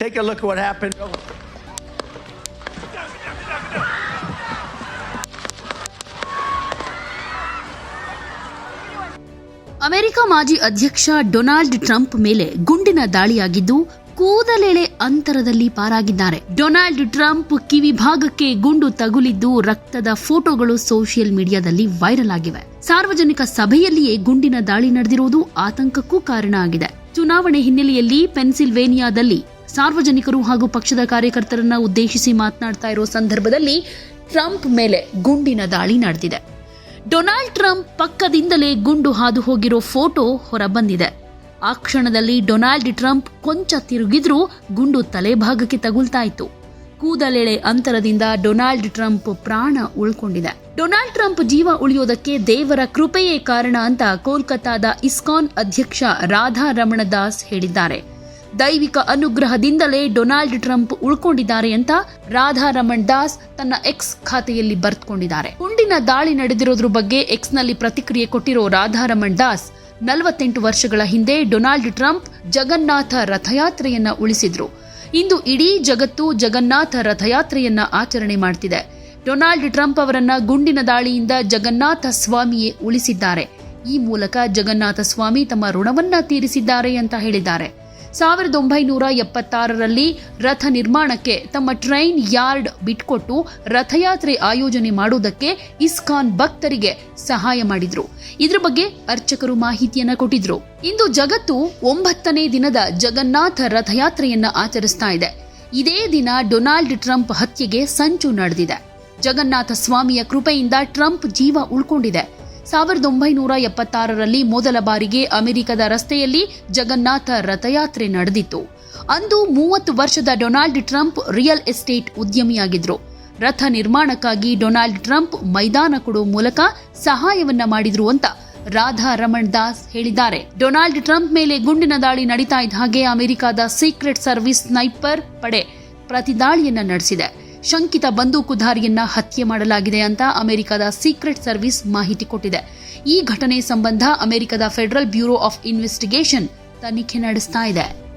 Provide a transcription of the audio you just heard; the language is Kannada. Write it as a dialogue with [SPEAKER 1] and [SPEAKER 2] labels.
[SPEAKER 1] Take a look at what happened.
[SPEAKER 2] America ಮಾಜಿ ಅಧ್ಯಕ್ಷ ಡೊನಾಲ್ಡ್ ಟ್ರಂಪ್ ಮೇಲೆ ಗುಂಡಿನ ದಾಳಿಯಾಗಿದ್ದು ಕೂದಲೆಳೆ ಅಂತರದಲ್ಲಿ ಪಾರಾಗಿದ್ದಾರೆ. ಡೊನಾಲ್ಡ್ ಟ್ರಂಪ್ ಕಿವಿ ಭಾಗಕ್ಕೆ ಗುಂಡು ತಗುಲಿದ್ದು ರಕ್ತದ ಫೋಟೋಗಳು ಸೋಷಿಯಲ್ ಮೀಡಿಯಾದಲ್ಲಿ ವೈರಲ್ ಆಗಿವೆ. ಸಾರ್ವಜನಿಕ ಸಭೆಯಲ್ಲಿಯೇ ಗುಂಡಿನ ದಾಳಿ ನಡೆದಿರುವುದು ಆತಂಕಕ್ಕೂ ಕಾರಣ ಆಗಿದೆ. ಚುನಾವಣೆ ಹಿನ್ನೆಲೆಯಲ್ಲಿ ಪೆನ್ಸಿಲ್ವೇನಿಯಾದಲ್ಲಿ ಸಾರ್ವಜನಿಕರು ಹಾಗೂ ಪಕ್ಷದ ಕಾರ್ಯಕರ್ತರನ್ನ ಉದ್ದೇಶಿಸಿ ಮಾತನಾಡ್ತಾ ಇರೋ ಸಂದರ್ಭದಲ್ಲಿ ಟ್ರಂಪ್ ಮೇಲೆ ಗುಂಡಿನ ದಾಳಿ ನಡೆದಿದೆ. ಡೊನಾಲ್ಡ್ ಟ್ರಂಪ್ ಪಕ್ಕದಿಂದಲೇ ಗುಂಡು ಹಾದು ಹೋಗಿರೋ ಫೋಟೋ ಹೊರಬಂದಿದೆ. ಆ ಕ್ಷಣದಲ್ಲಿ ಡೊನಾಲ್ಡ್ ಟ್ರಂಪ್ ಕೊಂಚ ತಿರುಗಿದ್ರೂ ಗುಂಡು ತಲೆಭಾಗಕ್ಕೆ ತಗುಲ್ತಾ ಇತ್ತು. ಕೂದಲೆಳೆ ಅಂತರದಿಂದ ಡೊನಾಲ್ಡ್ ಟ್ರಂಪ್ ಪ್ರಾಣ ಉಳ್ಕೊಂಡಿದೆ. ಡೊನಾಲ್ಡ್ ಟ್ರಂಪ್ ಜೀವ ಉಳಿಯೋದಕ್ಕೆ ದೇವರ ಕೃಪೆಯೇ ಕಾರಣ ಅಂತ ಕೋಲ್ಕತ್ತಾದ ಇಸ್ಕಾನ್ ಅಧ್ಯಕ್ಷ ರಾಧಾ ರಮಣ ದಾಸ್ ಹೇಳಿದ್ದಾರೆ. ದೈವಿಕ ಅನುಗ್ರಹದಿಂದಲೇ ಡೊನಾಲ್ಡ್ ಟ್ರಂಪ್ ಉಳ್ಕೊಂಡಿದ್ದಾರೆ ಅಂತ ರಾಧಾ ರಮಣ್ ದಾಸ್ ತನ್ನ ಎಕ್ಸ್ ಖಾತೆಯಲ್ಲಿ ಬರ್ತ್ಕೊಂಡಿದ್ದಾರೆ ಗುಂಡಿನ ದಾಳಿ ನಡೆದಿರೋದ್ರ ಬಗ್ಗೆ ಎಕ್ಸ್ನಲ್ಲಿ ಪ್ರತಿಕ್ರಿಯೆ ಕೊಟ್ಟಿರೋ ರಾಧಾ ರಮಣ್ ದಾಸ್ ನಲವತ್ತೆಂಟು ವರ್ಷಗಳ ಹಿಂದೆ ಡೊನಾಲ್ಡ್ ಟ್ರಂಪ್ ಜಗನ್ನಾಥ ರಥಯಾತ್ರೆಯನ್ನ ಉಳಿಸಿದ್ರು. ಇಂದು ಇಡೀ ಜಗತ್ತು ಜಗನ್ನಾಥ ರಥಯಾತ್ರೆಯನ್ನ ಆಚರಣೆ ಮಾಡ್ತಿದೆ. ಡೊನಾಲ್ಡ್ ಟ್ರಂಪ್ ಅವರನ್ನ ಗುಂಡಿನ ದಾಳಿಯಿಂದ ಜಗನ್ನಾಥ ಸ್ವಾಮಿಯೇ ಉಳಿಸಿದ್ದಾರೆ. ಈ ಮೂಲಕ ಜಗನ್ನಾಥ ಸ್ವಾಮಿ ತಮ್ಮ ಋಣವನ್ನ ತೀರಿಸಿದ್ದಾರೆ ಅಂತ ಹೇಳಿದ್ದಾರೆ. ಸಾವಿರದ ಒಂಬೈನೂರ ಎಪ್ಪತ್ತಾರರಲ್ಲಿ ರಥ ನಿರ್ಮಾಣಕ್ಕೆ ತಮ್ಮ ಟ್ರೈನ್ ಯಾರ್ಡ್ ಬಿಟ್ಕೊಟ್ಟು ರಥಯಾತ್ರೆ ಆಯೋಜನೆ ಮಾಡುವುದಕ್ಕೆ ಇಸ್ಕಾನ್ ಭಕ್ತರಿಗೆ ಸಹಾಯ ಮಾಡಿದ್ರು. ಇದರ ಬಗ್ಗೆ ಅರ್ಚಕರು ಮಾಹಿತಿಯನ್ನ ಕೊಟ್ಟಿದ್ರು. ಇಂದು ಜಗತ್ತು ಒಂಬತ್ತನೇ ದಿನದ ಜಗನ್ನಾಥ ರಥಯಾತ್ರೆಯನ್ನ ಆಚರಿಸ್ತಾ ಇದೆ. ಇದೇ ದಿನ ಡೊನಾಲ್ಡ್ ಟ್ರಂಪ್ ಹತ್ಯೆಗೆ ಸಂಚು ನಡೆದಿದೆ. ಜಗನ್ನಾಥ ಸ್ವಾಮಿಯ ಕೃಪೆಯಿಂದ ಟ್ರಂಪ್ ಜೀವ ಉಳ್ಕೊಂಡಿದೆ. ಸಾವಿರದ ಒಂಬೈನೂರ ಎಪ್ಪತ್ತಾರರಲ್ಲಿ ಮೊದಲ ಬಾರಿಗೆ ಅಮೆರಿಕದ ರಸ್ತೆಯಲ್ಲಿ ಜಗನ್ನಾಥ ರಥಯಾತ್ರೆ ನಡೆದಿತ್ತು. ಅಂದು ಮೂವತ್ತು ವರ್ಷದ ಡೊನಾಲ್ಡ್ ಟ್ರಂಪ್ ರಿಯಲ್ ಎಸ್ಟೇಟ್ ಉದ್ಯಮಿಯಾಗಿದ್ರು. ರಥ ನಿರ್ಮಾಣಕ್ಕಾಗಿ ಡೊನಾಲ್ಡ್ ಟ್ರಂಪ್ ಮೈದಾನ ಕೊಡುವ ಮೂಲಕ ಸಹಾಯವನ್ನ ಮಾಡಿದ್ರು ಅಂತ ರಾಧಾ ರಮಣ್ ದಾಸ್ ಹೇಳಿದ್ದಾರೆ. ಡೊನಾಲ್ಡ್ ಟ್ರಂಪ್ ಮೇಲೆ ಗುಂಡಿನ ದಾಳಿ ನಡೀತಾ ಇದ್ದ ಹಾಗೆ ಅಮೆರಿಕದ ಸೀಕ್ರೆಟ್ ಸರ್ವಿಸ್ ಸ್ನೈಪರ್ ಪಡೆ ಪ್ರತಿದಾಳಿಯನ್ನ ನಡೆಸಿದೆ. ಶಂಕಿತ ಬಂದೂಕುಧಾರಿಯನ್ನ ಹತ್ಯೆ ಮಾಡಲಾಗಿದೆ ಅಂತ ಅಮೆರಿಕದ ಸೀಕ್ರೆಟ್ ಸರ್ವಿಸ್ ಮಾಹಿತಿ ಕೊಟ್ಟಿದೆ. ಈ ಘಟನೆ ಸಂಬಂಧ ಅಮೆರಿಕದ ಫೆಡರಲ್ ಬ್ಯೂರೋ ಆಫ್ ಇನ್ವೆಸ್ಟಿಗೇಷನ್ ತನಿಖೆ ನಡೆಸ್ತಾ ಇದೆ.